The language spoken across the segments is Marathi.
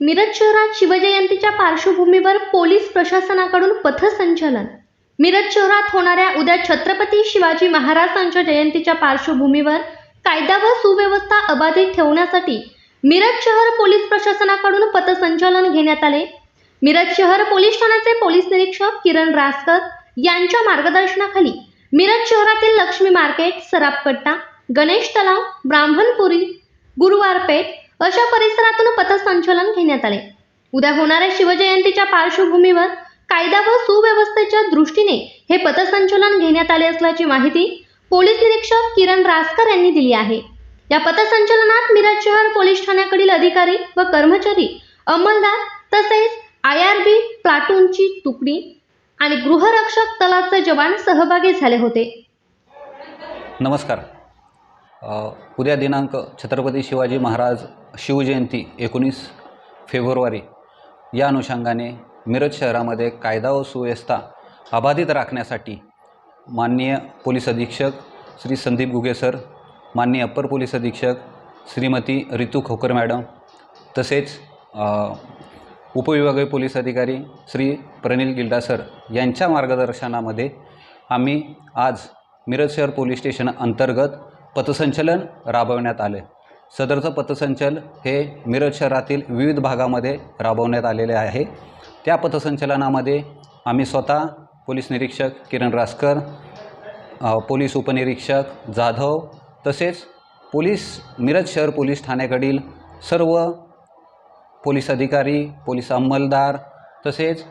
मिरज शहरात शिवजयंतीच्या पार्श्वभूमीवर पोलीस प्रशासनाकडून पथसंचलन मिरज शहरात होणाऱ्या उद्या छत्रपती शिवाजी महाराजांच्या जयंतीच्या पार्श्वभूमीवर कायदा व सुव्यवस्था अबाधित ठेवण्यासाठी मिरज शहर पोलीस प्रशासनाकडून पथसंचलन घेण्यात आले. मिरज शहर पोलीस ठाण्याचे पोलीस निरीक्षक किरण रासकर यांच्या मार्गदर्शनाखाली मिरज शहरातील लक्ष्मी मार्केट सराफकट्टा गणेश तलाव ब्राह्मणपुरी गुरुवारपेठ अशा परिसरातून पथसंचलन घेण्यात आले. उद्या होणाऱ्या शिवजयंतीच्या पार्श्वभूमीवर कायदा व सुव्यवस्थेच्या दृष्टीने हे पथसंचलन घेण्यात आले असल्याची माहिती पोलीस निरीक्षक किरण रासकर यांनी दिली आहे. या पथसंचलनात मिरज शहर पोलीस ठाण्याकडील अधिकारी व कर्मचारी अंमलदार तसेच आय आर बी प्लाटूनची तुकडी आणि गृहरक्षक दलाचे जवान सहभागी झाले होते. नमस्कार. उद्या दिनांक छत्रपती शिवाजी महाराज शिवजयंती एकोणीस फेब्रुवारी. या अनुषंगाने मिरज शहरामध्ये कायदा व सुव्यवस्था अबाधित राखण्यासाठी माननीय पोलीस अधीक्षक श्री संदीप गुगे सर माननीय अप्पर पोलीस अधीक्षक श्रीमती रितू खोकर मॅडम तसेच उपविभागीय पोलीस अधिकारी श्री प्रनिल गिल्डा सर यांच्या मार्गदर्शनामध्ये आम्ही आज मिरज शहर पोलीस स्टेशन अंतर्गत पथसंचलन राबवण्यात आले. सदरचं पथसंचल हे मिरज शहरातील विविध भागामध्ये राबवण्यात आलेले आहे. त्या पथसंचलनामध्ये आम्ही स्वतः पोलीस निरीक्षक किरण रासकर पोलीस उपनिरीक्षक जाधव तसेच पोलीस मिरज शहर पोलीस ठाण्याकडील सर्व पोलीस अधिकारी पोलीस अंमलदार तसेच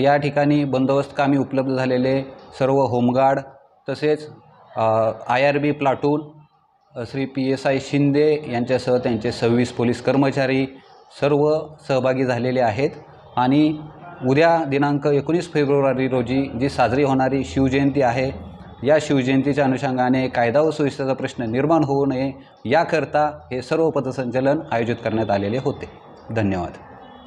या ठिकाणी बंदोबस्त कामी उपलब्ध झालेले सर्व होमगार्ड तसेच I R B platoon Shri P S I Shinde यांच्यासह त्यांचे सव्वीस पोलीस कर्मचारी सर्व सहभागी झालेले आहेत. आणि उद्या दिनांक एकोणीस फेब्रुवारी रोजी जी साजरी होणारी शिवजयंती आहे या शिवजयंतीच्या अनुषंगाने कायदा व सुव्यवस्थेचा प्रश्न निर्माण होऊ नये याकरता हे सर्व पथसंचलन आयोजित करण्यात आलेले होते. धन्यवाद.